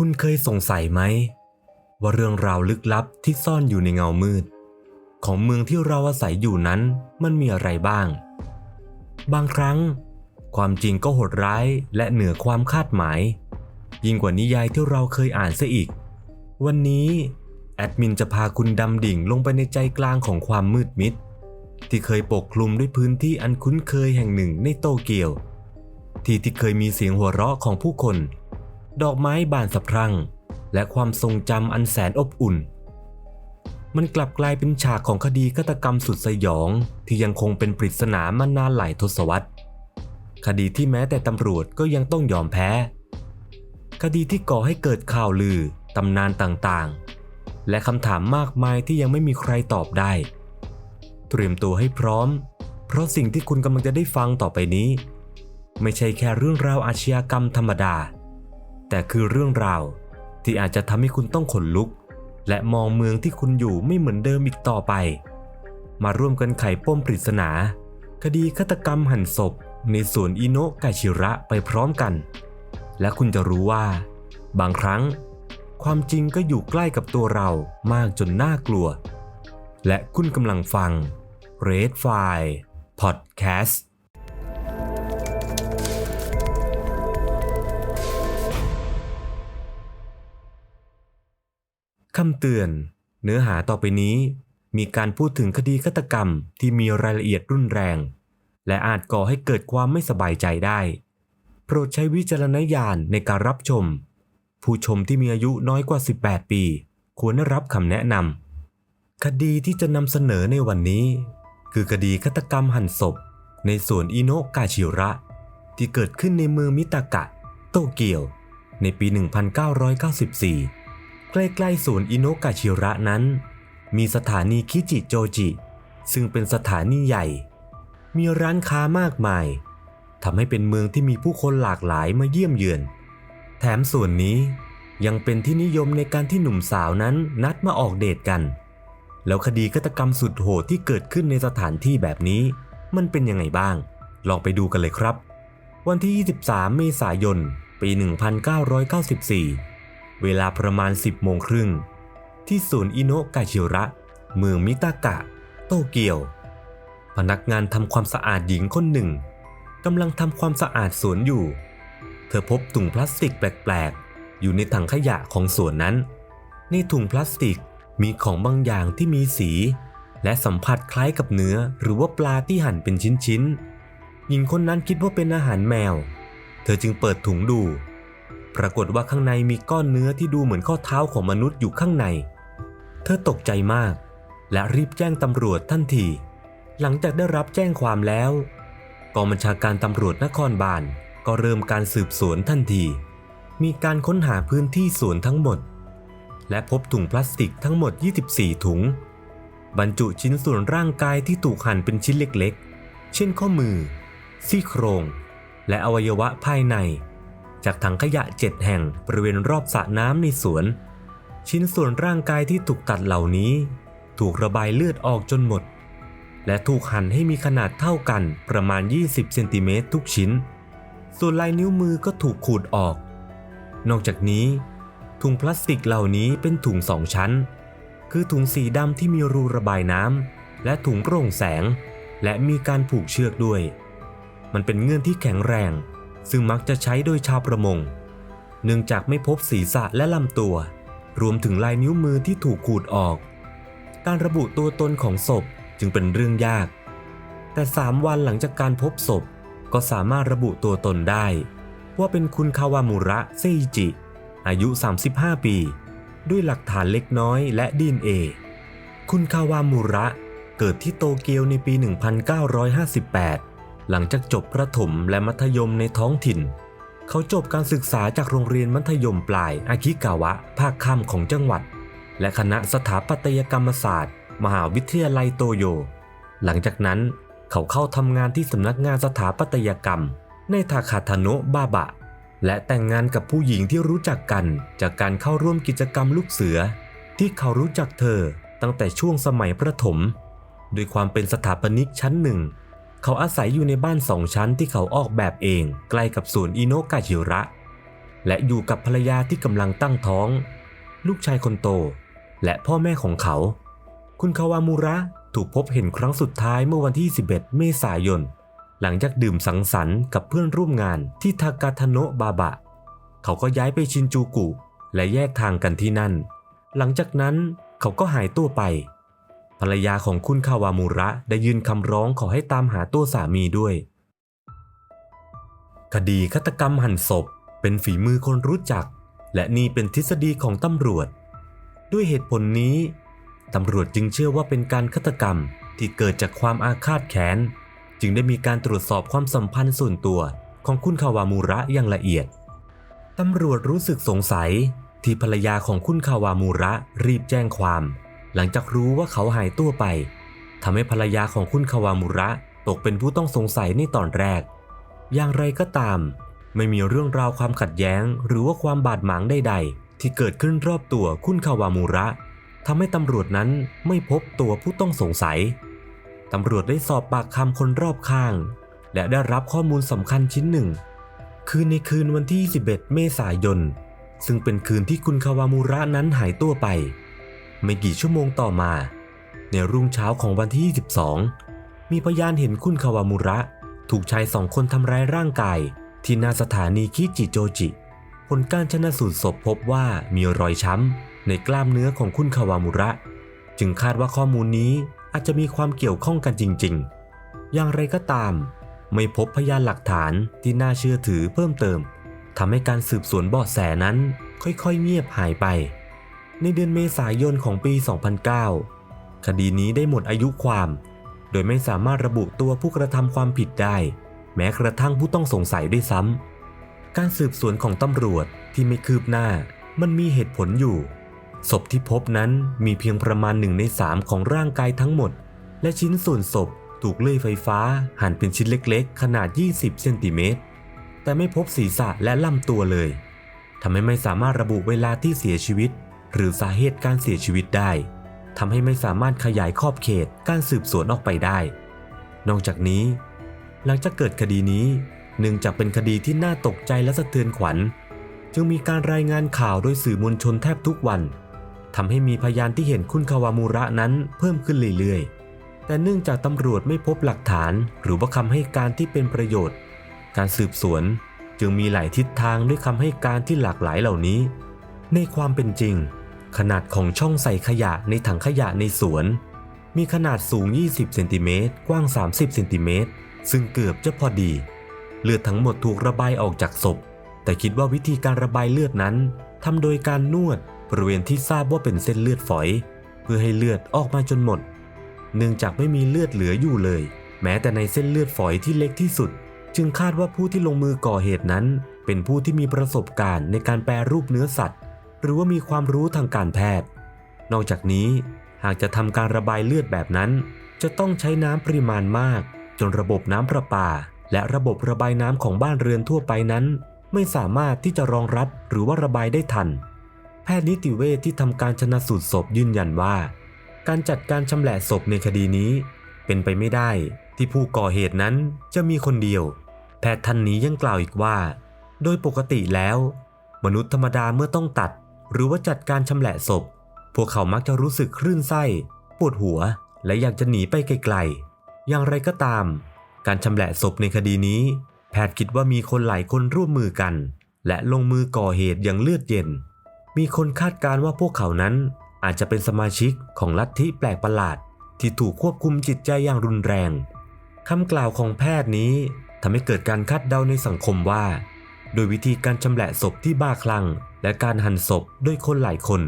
คุณเคยสงสัยไหม ว่าเรื่องราวลึกลับที่ซ่อนอยู่ในเงามืด ของเมืองที่เราอาศัยอยู่นั้นมันมีอะไรบ้าง บางครั้ง ความจริงก็โหดร้ายและเหนือความคาดหมาย ยิ่งกว่านิยายที่เราเคยอ่านซะอีก วันนี้แอดมินจะพาคุณดำดิ่งลงไปในใจกลางของความมืดมิด ที่เคยปกคลุมด้วยพื้นที่อันคุ้นเคยแห่งหนึ่งในโตเกียว ที่ที่เคยมีเสียงหัวเราะของผู้คน ดอกไม้บานสะพรั่ง และความทรงจำอันแสนอบอุ่น มันกลับกลายเป็นฉากของคดีฆาตกรรมสุดสยองที่ยังคงเป็นปริศนามานานหลายทศวรรษ คดีที่แม้แต่ตำรวจก็ยังต้องยอมแพ้ คดีที่ก่อให้เกิดข่าวลือตำนานต่างๆ และคำถามมากมายที่ยังไม่มีใครตอบได้ เตรียมตัวให้พร้อม เพราะสิ่งที่คุณกำลังจะได้ฟังต่อไปนี้ ไม่ใช่แค่เรื่องราวอาชญากรรมธรรมดา แต่คือเรื่องราวที่อาจจะทำให้คุณต้องขนลุก และมองเมืองที่คุณอยู่ไม่เหมือนเดิมอีกต่อไป มาร่วมกันไขป้มปริศนา คดีฆาตกรรมหั่นศพ ในสวนอิโนะกาชิระไปพร้อมกัน และคุณจะรู้ว่า บางครั้ง ความจริงก็อยู่ใกล้กับตัวเรามากจนน่ากลัว และคุณกำลังฟัง Red File Podcast คำเตือน เนื้อหาต่อไปนี้ มีการพูดถึงคดีฆาตกรรมที่มีรายละเอียดรุนแรง และอาจก่อให้เกิดความไม่สบายใจได้ โปรดใช้วิจารณญาณในการรับชม ผู้ชมที่มีอายุน้อยกว่า 18 ปี ควรได้รับคำแนะนำคดีที่จะนำเสนอในวันนี้ คือคดีฆาตกรรมหั่นศพ ในสวนอิโนะกาชิระ ที่เกิดขึ้นในเมืองมิตากะ โตเกียว ในปี 1994 ใกล้ๆสวนอิโนกาชิระนั้น มีสถานีคิจิโจจิ ซึ่งเป็นสถานีใหญ่ มีร้านค้ามากมายทำให้เป็นเมืองที่มีผู้คนหลากหลายมาเยี่ยมเยือน แถมส่วนนี้ยังเป็นที่นิยมในการที่หนุ่มสาวนั้นนัดมาออกเดทกัน แล้วคดีฆาตกรรมสุดโหดที่เกิดขึ้นในสถานที่แบบนี้ มันเป็นยังไงบ้าง ลองไปดูกันเลยครับ วันที่ 23 เมษายน ปี 1994 เวลาประมาณ 10โมงครึ่ง ที่ศูนย์อิโนะกาชิระ เมืองมิตากะ โตเกียว พนักงานทำความสะอาดหญิงคนหนึ่งกำลังทำความสะอาดสวนอยู่ เธอพบถุงพลาสติกแปลกๆ อยู่ในถังขยะของสวนนั้น ในถุงพลาสติกมีของบางอย่างที่มีสี และสัมผัสคล้ายกับเนื้อหรือว่าปลาที่หั่นเป็นชิ้นๆหญิงคนนั้นคิดว่าเป็นอาหารแมว เธอจึงเปิดถุงดู ปรากฏว่าข้างในมีก้อนเนื้อที่ดูเหมือนข้อเท้าของมนุษย์อยู่ข้างใน เธอตกใจมาก และรีบแจ้งตำรวจทันที หลังจากได้รับแจ้งความแล้วกองบัญชาการตำรวจนครบาลก็เริ่มการสืบสวนทันที มีการค้นหาพื้นที่สวนทั้งหมด และพบถุงพลาสติกทั้งหมด 24 ถุง บรรจุชิ้นส่วนร่างกายที่ถูกหั่นเป็นชิ้นเล็กๆ เช่นข้อมือ ซี่โครง และอวัยวะภายใน จากถังขยะเจ็ดแห่งบริเวณรอบสระน้ำในสวน ชิ้นส่วนร่างกายที่ถูกตัดเหล่านี้ ถูกระบายเลือดออกจนหมด และถูกหั่นให้มีขนาดเท่ากันประมาณ 20 เซนติเมตรทุกชิ้น ส่วนลายนิ้วมือก็ถูกขูดออก นอกจากนี้ ถุงพลาสติกเหล่านี้เป็นถุงสองชั้น คือถุงสีดำที่มีรูระบายน้ำและถุงโปร่งแสง และมีการผูกเชือกด้วย มันเป็นเงื่อนที่แข็งแรง ซึ่งมักจะใช้โดยชาวประมง เนื่องจากไม่พบศีรษะและลำตัว รวมถึงลายนิ้วมือที่ถูกขูดออก การระบุตัวตนของศพจึงเป็นเรื่องยาก แต่สามวันหลังจากการพบศพ ก็สามารถระบุตัวตนได้ ว่าเป็นคุณคาวามุระเซอิจิ อายุ 35 ปี ด้วยหลักฐานเล็กน้อยและดีเอคุณคาวามุระเกิดที่โตเกียวในปี 1958 หลังจากจบประถมและมัธยมในท้องถิ่น เขาจบการศึกษาจากโรงเรียนมัธยมปลายอาคิกาวะ ภาคค่ำของจังหวัด และคณะสถาปัตยกรรมศาสตร์ มหาวิทยาลัยโตโย หลังจากนั้นเขาเข้าทำงานที่สำนักงานสถาปัตยกรรม ในทาคาทาโนะบาบะ และแต่งงานกับผู้หญิงที่รู้จักกันจากการเข้าร่วมกิจกรรมลูกเสือ ที่เขารู้จักเธอตั้งแต่ช่วงสมัยประถม ด้วยความเป็นสถาปนิกชั้นหนึ่ง เขาอาศัยอยู่ในบ้านสองชั้นที่เขาออกแบบเองใกล้กับสวนอิโนกาจิระ และอยู่กับภรรยาที่กำลังตั้งท้อง ลูกชายคนโต และพ่อแม่ของเขา คุณคาวามูระถูกพบเห็นครั้งสุดท้ายเมื่อวันที่ 11 เมษายน หลังจากดื่มสังสรรค์กับเพื่อนร่วมงานที่ทากาทาโนะบาบะ เขาก็ย้ายไปชินจูกุ และแยกทางกันที่นั่น หลังจากนั้นเขาก็หายตัวไป ภรรยาของคุณคาวามูระได้ยื่นคำร้องขอให้ตามหาตัวสามีด้วย คดีฆาตกรรมหั่นศพ เป็นฝีมือคนรู้จัก และนี่เป็นทฤษฎีของตำรวจ ด้วยเหตุผลนี้ตำรวจจึงเชื่อว่าเป็นการฆาตกรรมที่เกิดจากความอาฆาตแค้น จึงได้มีการตรวจสอบความสัมพันธ์ส่วนตัวของคุณคาวามูระอย่างละเอียด ตำรวจรู้สึกสงสัยที่ภรรยาของคุณคาวามูระรีบแจ้งความ หลังจากรู้ว่าเขาหายตัวไปทำให้ภรรยาของคุณคาวามูระตกเป็นผู้ต้องสงสัยในตอนแรก อย่างไรก็ตาม ไม่มีเรื่องราวความขัดแย้ง หรือว่าความบาดหมางใด ๆ ที่เกิดขึ้นรอบตัวคุณคาวามูระทำให้ตำรวจนั้นไม่พบตัวผู้ต้องสงสัยตำรวจได้สอบปากคำคนรอบข้าง และได้รับข้อมูลสำคัญชิ้นหนึ่ง คือในคืนวันที่21เมษายน ซึ่งเป็นคืนที่คุณคาวามูระนั้นหายตัวไป ไม่กี่ชั่วโมงต่อมา ในรุ่งเช้าของวันที่ 22 มีพยานเห็นคุณคาวามูระ ถูกชายสองคนทำร้ายร่างกาย ที่หน้าสถานีคิจิโจจิ ผลการชนะสูตรศพพบว่ามีรอยช้ำในกล้ามเนื้อของคุณคาวามุระ จึงคาดว่าข้อมูลนี้อาจจะมีความเกี่ยวข้องกันจริง ๆ อย่างไรก็ตาม ไม่พบพยานหลักฐานที่น่าเชื่อถือเพิ่มเติมทำให้การสืบสวนเบาะแสนั้นค่อยๆ เงียบหายไป ในเดือนเมษายนของปี 2009 คดีนี้ได้หมดอายุความ โดยไม่สามารถระบุตัวผู้กระทำความผิดได้ แม้กระทั่งผู้ต้องสงสัยด้วยซ้ำ การสืบสวนของตำรวจที่ไม่คืบหน้า มันมีเหตุผลอยู่ ศพที่พบนั้นมีเพียงประมาณหนึ่งในสามของร่างกายทั้งหมด และชิ้นส่วนศพถูกเลื่อยไฟฟ้าหั่นเป็นชิ้นเล็กๆ ขนาด 20 เซนติเมตร แต่ไม่พบศีรษะและลำตัวเลย ทำให้ไม่สามารถระบุเวลาที่เสียชีวิต หรือสาเหตุการเสียชีวิตได้ทำให้ไม่สามารถขยายขอบเขตการสืบสวนออกไปได้ นอกจากนี้ หลังจากเกิดคดีนี้เนื่องจากเป็นคดีที่น่าตกใจและสะเทือนขวัญ จึงมีการรายงานข่าวโดยสื่อมวลชนแทบทุกวันทำให้มีพยานที่เห็นคุณคาวามูระนั้นเพิ่มขึ้นเรื่อยๆ แต่เนื่องจากตำรวจไม่พบหลักฐาน หรือว่าคำให้การที่เป็นประโยชน์ การสืบสวนจึงมีหลายทิศทางด้วยคำให้การที่หลากหลายเหล่านี้ ในความเป็นจริง ขนาดของช่องใส่ขยะในถังขยะในสวน มีขนาดสูง 20เซนติเมตรกว้าง 30เซนติเมตรซึ่งเกือบจะพอดี เลือดทั้งหมดถูกระบายออกจากศพ แต่คิดว่าวิธีการระบายเลือดนั้นทำโดยการนวดบริเวณที่ทราบว่าเป็นเส้นเลือดฝอย เพื่อให้เลือดออกมาจนหมด เนื่องจากไม่มีเลือดเหลืออยู่เลย แม้แต่ในเส้นเลือดฝอยที่เล็กที่สุด จึงคาดว่าผู้ที่ลงมือก่อเหตุนั้น เป็นผู้ที่มีประสบการณ์ในการแปรรูปเนื้อสัตว์ หรือว่ามีความรู้ทางการแพทย์ นอกจากนี้หากจะทำการระบายเลือดแบบนั้น จะต้องใช้น้ำปริมาณมาก จนระบบน้ำประปา และระบบระบายน้ำของบ้านเรือนทั่วไปนั้น ไม่สามารถที่จะรองรับหรือว่าระบายได้ทัน แพทย์นิติเวชที่ทำการชนะสูตรศพยืนยันว่า การจัดการชำแหละศพในคดีนี้ เป็นไปไม่ได้ที่ผู้ก่อเหตุนั้นจะมีคนเดียว แพทย์ท่านนี้ยังกล่าวอีกว่า โดยปกติแล้ว มนุษย์ธรรมดาเมื่อต้องตัด หรือว่าจัดการชำแหละศพ พวกเขามักจะรู้สึกคลื่นไส้ ปวดหัว และอยากจะหนีไปไกลๆ อย่างไรก็ตาม การชำแหละศพในคดีนี้ แพทย์คิดว่ามีคนหลายคนร่วมมือกัน และลงมือก่อเหตุอย่างเลือดเย็น มีคนคาดการณ์ว่าพวกเขานั้นอาจจะเป็นสมาชิกของลัทธิแปลกประหลาด ที่ถูกควบคุมจิตใจอย่างรุนแรงคำกล่าวของแพทย์นี้ทำให้เกิดการคาดเดาในสังคมว่า โดยวิธีการชำแหละศพที่บ้าคลั่ง และการหั่นศพด้วยคนหลายคน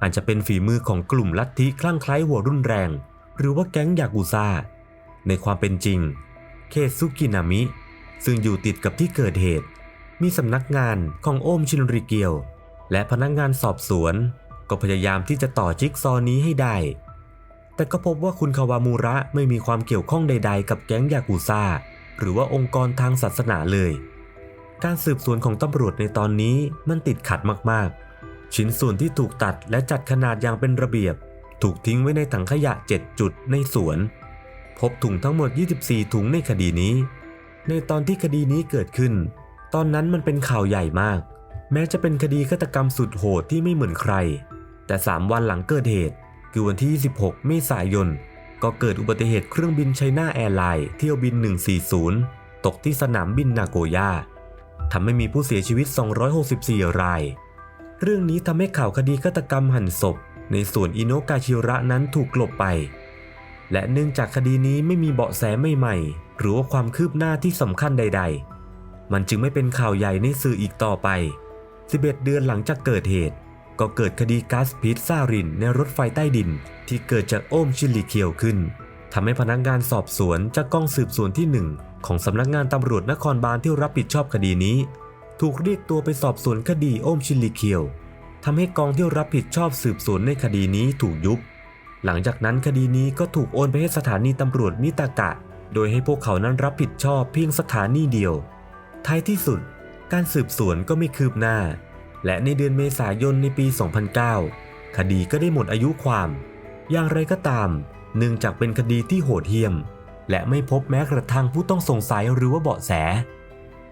อาจจะเป็นฝีมือของกลุ่มลัทธิคลั่งไคล้หัวรุนแรง หรือว่าแก๊งยากุซ่า ในความเป็นจริง เคซุกินามิ ซึ่งอยู่ติดกับที่เกิดเหตุ มีสำนักงานของโอมชินริเกียว และพนักงานสอบสวน ก็พยายามที่จะต่อจิ๊กซอนี้ให้ได้ แต่ก็พบว่าคุณคาวามูระไม่มีความเกี่ยวข้องใด ๆ กับแก๊งยากุซ่า หรือว่าองค์กรทางศาสนาเลย การสืบสวนของตำรวจในตอนนี้มันติดขัดมากๆ ชิ้นส่วนที่ถูกตัดและจัดขนาดอย่างเป็นระเบียบ ถูกทิ้งไว้ในถังขยะ 7 จุดในสวน พบถุงทั้งหมด 24 ถุงในคดีนี้ ในตอนที่คดีนี้เกิดขึ้น ตอนนั้นมันเป็นข่าวใหญ่มาก แม้จะเป็นคดีฆาตกรรมสุดโหดที่ไม่เหมือนใคร แต่ 3 วันหลังเกิดเหตุ คือวันที่ 26 เมษายน ก็เกิดอุบัติเหตุเครื่องบินไชน่าแอร์ไลน์เที่ยวบิน 140 ตกที่สนามบินนาโกย่า ทำให้มีผู้เสียชีวิต 264 ราย เรื่องนี้ทำให้ข่าวคดีฆาตกรรมหั่นศพ ในส่วนอิโนกาชิระนั้นถูกกลบไป และเนื่องจากคดีนี้ไม่มีเบาะแสใหม่ๆ หรือว่าความคืบหน้าที่สำคัญใด ๆ มันจึงไม่เป็นข่าวใหญ่ในสื่ออีกต่อไป 11 เดือนหลังจากเกิดเหตุ ก็เกิดคดีก๊าซพิษซารินในรถไฟใต้ดิน ที่เกิดจากโอมชิลิเคียวขึ้นทำให้พนักงานสอบสวนจากกองสืบสวนที่หนึ่ง ของสำนักงานตำรวจนครบาลที่รับผิดชอบคดีนี้ ถูกเรียกตัวไปสอบสวนคดีโอมชิลิเคียวทำให้กองที่รับผิดชอบสืบสวนในคดีนี้ถูกยุบ หลังจากนั้นคดีนี้ก็ถูกโอนไปให้สถานีตำรวจมิตากะ โดยให้พวกเขานั้นรับผิดชอบเพียงสถานีเดียว ท้ายที่สุด การสืบสวนก็ไม่คืบหน้า และในเดือนเมษายนในปี 2009 คดีก็ได้หมดอายุความ อย่างไรก็ตาม เนื่องจากเป็นคดีที่โหดเหี้ยม และไม่พบแม้กระทั่งผู้ต้องสงสัยหรือว่าเบาะแส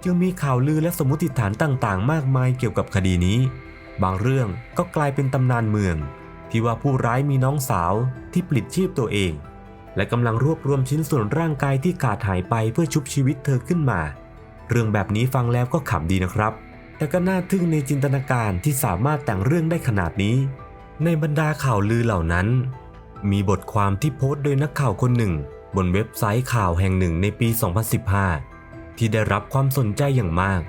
จึงมีข่าวลือและสมมติฐานต่างๆ มากมายเกี่ยวกับคดีนี้ บางเรื่องก็กลายเป็นตำนานเมือง ที่ว่าผู้ร้ายมีน้องสาวที่ปลิดชีพตัวเอง และกำลังรวบรวมชิ้นส่วนร่างกายที่ขาดหายไปเพื่อชุบชีวิตเธอขึ้นมา เรื่องแบบนี้ฟังแล้วก็ขำดีนะครับ แต่ก็น่าทึ่งในจินตนาการที่สามารถแต่งเรื่องได้ขนาดนี้ ในบรรดาข่าวลือเหล่านั้น มีบทความที่โพสต์โดยนักข่าวคนหนึ่ง บนเว็บไซต์ข่าวแห่งหนึ่งในปี 2015 ที่ได้รับความสนใจอย่างมาก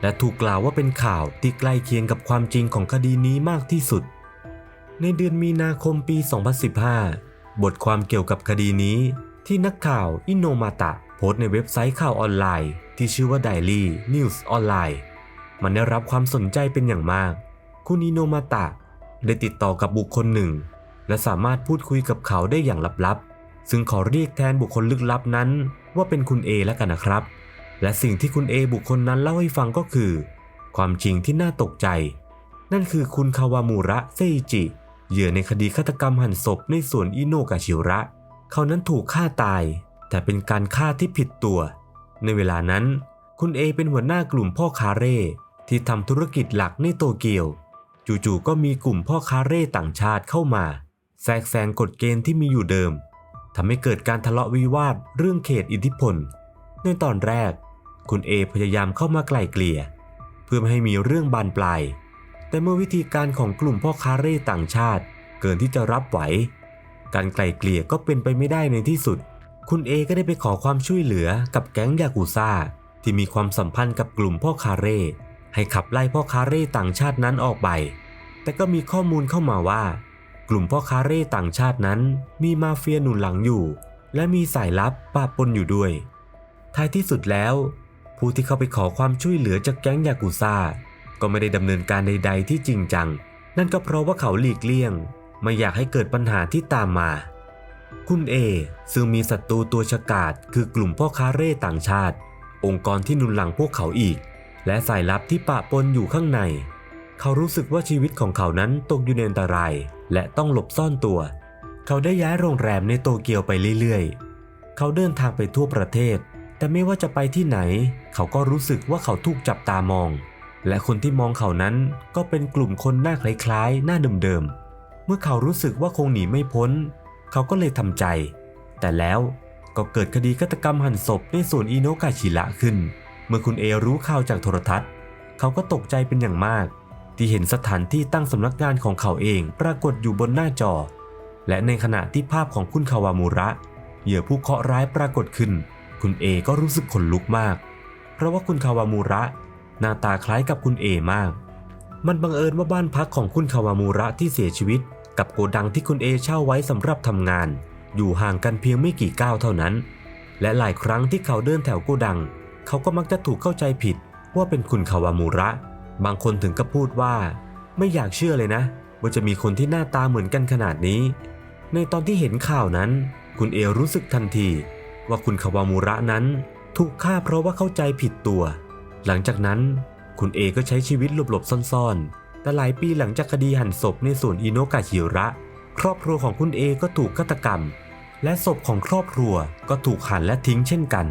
และถูกกล่าวว่าเป็นข่าวที่ใกล้เคียงกับความจริงของคดีนี้มากที่สุด ในเดือนมีนาคมปี 2015 บทความเกี่ยวกับคดีนี้ ที่นักข่าวอินโนมาตะโพสต์ในเว็บไซต์ข่าวออนไลน์ ที่ชื่อว่า Daily News Online มันได้รับความสนใจเป็นอย่างมาก คุณอินโนมาตะได้ติดต่อกับบุคคลหนึ่ง และสามารถพูดคุยกับเขาได้อย่างลับๆ ซึ่งขอเรียกแทนบุคคลลึกลับนั้น ว่าเป็นคุณเอแล้วกันนะครับ และสิ่งที่คุณเอบุคคลนั้นเล่าให้ฟังก็คือ ความจริงที่น่าตกใจ นั่นคือคุณคาวามูระเซอิจิ เหยื่อในคดีฆาตกรรมหั่นศพในสวนอิโนกาชิระ เขานั้นถูกฆ่าตาย แต่เป็นการฆ่าที่ผิดตัว ในเวลานั้น คุณเอเป็นหัวหน้ากลุ่มพ่อคาเร่ที่ทำธุรกิจหลักในโตเกียว จู่ๆก็มีกลุ่มพ่อค้าเร่ต่างชาติเข้ามา แทรกแซงกฎเกณฑ์ที่มีอยู่เดิม ทำให้เกิดการทะเลาะวิวาทเรื่องเขตอิทธิพล ในตอนแรก คุณเอพยายามเข้ามาไกล่เกลี่ย เพื่อไม่ให้มีเรื่องบานปลาย แต่เมื่อวิธีการของกลุ่มพ่อค้าเร่ต่างชาติ เกินที่จะรับไหว การไกล่เกลี่ยก็เป็นไปไม่ได้ในที่สุด คุณเอก็ได้ไปขอความช่วยเหลือกับแก๊งยากูซ่าที่มีความสัมพันธ์กับกลุ่มพ่อค้าเร่ให้ขับไล่พ่อค้าเร่ต่างชาตินั้นออกไป แต่ก็มีข้อมูลเข้ามาว่า กลุ่มพ่อค้าเร่ต่างชาตินั้น มีมาเฟียหนุนหลังอยู่ และมีสายลับปะปนอยู่ด้วย ท้ายที่สุดแล้ว ผู้ที่เข้าไปขอความช่วยเหลือจากแก๊งยากูซ่า ก็ไม่ได้ดำเนินการใด ๆ ที่จริงจัง นั่นก็เพราะว่าเขาหลีกเลี่ยง ไม่อยากให้เกิดปัญหาที่ตามมา คุณเอซึ่งมีศัตรูตัวฉกาจคือกลุ่มพ่อค้าเร่ต่างชาติ องค์กรที่หนุนหลังพวกเขาอีก และสายลับที่ปะปนอยู่ข้างใน เขารู้สึกว่าชีวิตของเขานั้นตกอยู่ในอันตราย และต้องหลบซ่อนตัว เขาได้ย้ายโรงแรมในโตเกียวไปเรื่อยๆ เขาเดินทางไปทั่วประเทศ แต่ไม่ว่าจะไปที่ไหน เขาก็รู้สึกว่าเขาถูกจับตามอง และคนที่มองเขานั้นก็เป็นกลุ่มคนหน้าคล้ายๆ หน้าเดิมๆ เมื่อเขารู้สึกว่าคงหนีไม่พ้น เขาก็เลยทำใจ แต่แล้วก็เกิดคดีฆาตกรรมหั่นศพในสวนอิโนกาชิระขึ้น เมื่อคุณเอรู้ข่าวจากโทรทัศน์ เขาก็ตกใจเป็นอย่างมาก ที่เห็นสถานที่ตั้งสำนักงานของเขาเองปรากฏอยู่บนหน้าจอ และในขณะที่ภาพของคุณคาวามูระเหยื่อผู้เคาะร้ายปรากฏขึ้น คุณเอก็รู้สึกขนลุกมาก เพราะว่าคุณคาวามูระ หน้าตาคล้ายกับคุณเอมาก มันบังเอิญว่าบ้านพักของคุณคาวามูระที่เสียชีวิต กับโกดังที่คุณเอเช่าไว้สำหรับทำงาน อยู่ห่างกันเพียงไม่กี่ก้าวเท่านั้น และหลายครั้งที่เขาเดินแถวโกดัง เขาก็มักจะถูกเข้าใจผิดว่าเป็นคุณคาวามูระ บางคนถึงกับพูดว่า ไม่อยากเชื่อเลยนะ ว่าจะมีคนที่หน้าตาเหมือนกันขนาดนี้ ในตอนที่เห็นข่าวนั้น คุณเอรู้สึกทันที ว่าคุณคาวามูระนั้นถูกฆ่าเพราะว่าเข้าใจผิดตัว หลังจากนั้นคุณเอก็ใช้ชีวิตหลบๆซ่อนๆ แต่หลายปีหลังจากคดีหั่นศพในสวนอิโนกาชิระ ครอบครัวของคุณเอก็ถูกฆาตกรรม และศพของครอบครัวก็ถูกหั่นและทิ้งเช่นกัน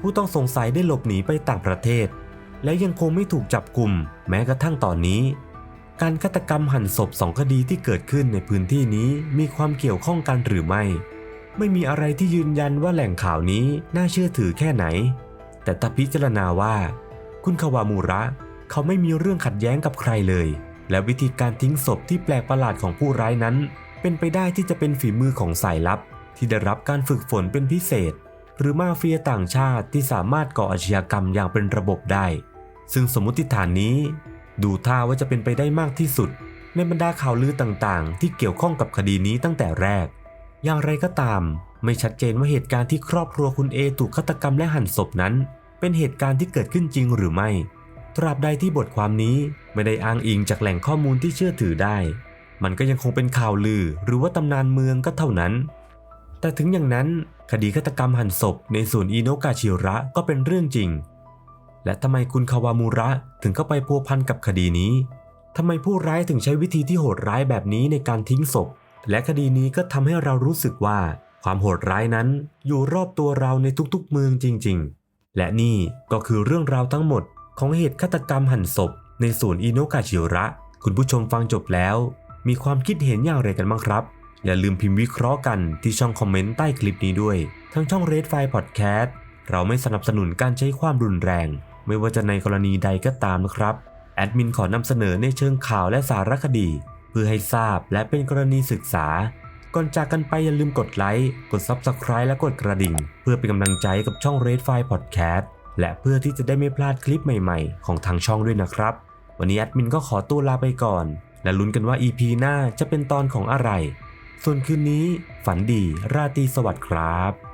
ผู้ต้องสงสัยได้หลบหนีไปต่างประเทศ และยังคงไม่ถูกจับกลุ่มแม้กระทั่งตอนนี้ การฆาตกรรมหั่นศพสองคดีที่เกิดขึ้นในพื้นที่นี้มีความเกี่ยวข้องกันหรือไม่ ไม่มีอะไรที่ยืนยันว่าแหล่งข่าวนี้น่าเชื่อถือแค่ไหน แต่ถ้าพิจารณาว่า คุณคาวามูระ เขาไม่มีเรื่องขัดแย้งกับใครเลย และวิธีการทิ้งศพที่แปลกประหลาดของผู้ร้ายนั้น เป็นไปได้ที่จะเป็นฝีมือของสายลับ ที่ได้รับการฝึกฝนเป็นพิเศษ หรือมาเฟียต่างชาติที่สามารถก่ออาชญากรรมอย่างเป็นระบบได้ ซึ่งสมมติฐานนี้ ดูท่าว่าจะเป็นไปได้มากที่สุด ในบรรดาข่าวลือต่างๆ ที่เกี่ยวข้องกับคดีนี้ตั้งแต่แรก อย่างไรก็ตาม ไม่ชัดเจนว่าเหตุการณ์ที่ครอบครัวคุณเอถูกฆาตกรรมและหั่นศพนั้น เป็นเหตุการณ์ที่เกิดขึ้นจริงหรือไม่ ตราบใดที่บทความนี้ไม่ได้อ้างอิงจากแหล่งข้อมูลที่เชื่อถือได้ มันก็ยังคงเป็นข่าวลือหรือว่าตำนานเมืองก็เท่านั้น แต่ถึงอย่างนั้นคดีฆาตกรรมหั่นศพในศูนย์อิโนกาชิระก็เป็นเรื่องจริง และทำไมคุณคาวามูระถึงเข้าไปพัวพันกับคดีนี้ทำไมผู้ร้ายถึงใช้วิธีที่โหดร้ายแบบนี้ในการทิ้งศพ และคดีนี้ก็ทำให้เรารู้สึกว่า ความโหดร้ายนั้นอยู่รอบตัวเราในทุกๆเมืองจริง ๆ และนี่ก็คือเรื่องราวทั้งหมดของเหตุฆาตกรรมหั่นศพ ในศูนย์อิโนกาชิระ คุณผู้ชมฟังจบแล้ว มีความคิดเห็นอย่างไรกันบ้างครับ อย่าลืมพิมพ์วิเคราะห์กันที่ช่องคอมเมนต์ใต้คลิปนี้ด้วย ทั้งช่อง Red File Podcast เราไม่สนับสนุนการใช้ความรุนแรง ไม่ว่าจะในกรณีใดก็ตามนะครับ แอดมินขอนำเสนอในเชิงข่าวและสารคดี เพื่อให้ทราบและเป็นกรณีศึกษา ก่อนจากกันไปอย่าลืมกดไลค์ กด Subscribe และกดกระดิ่ง เพื่อเป็นกำลังใจกับช่อง Red File Podcast และเพื่อที่จะได้ไม่พลาดคลิปใหม่ๆ ของทางช่องด้วยนะครับ วันนี้แอดมินก็ขอตัวลาไปก่อน และลุ้นกันว่า EP หน้าจะเป็นตอนของอะไร ส่วนคืนนี้ฝันดีราตรีสวัสดิ์ครับ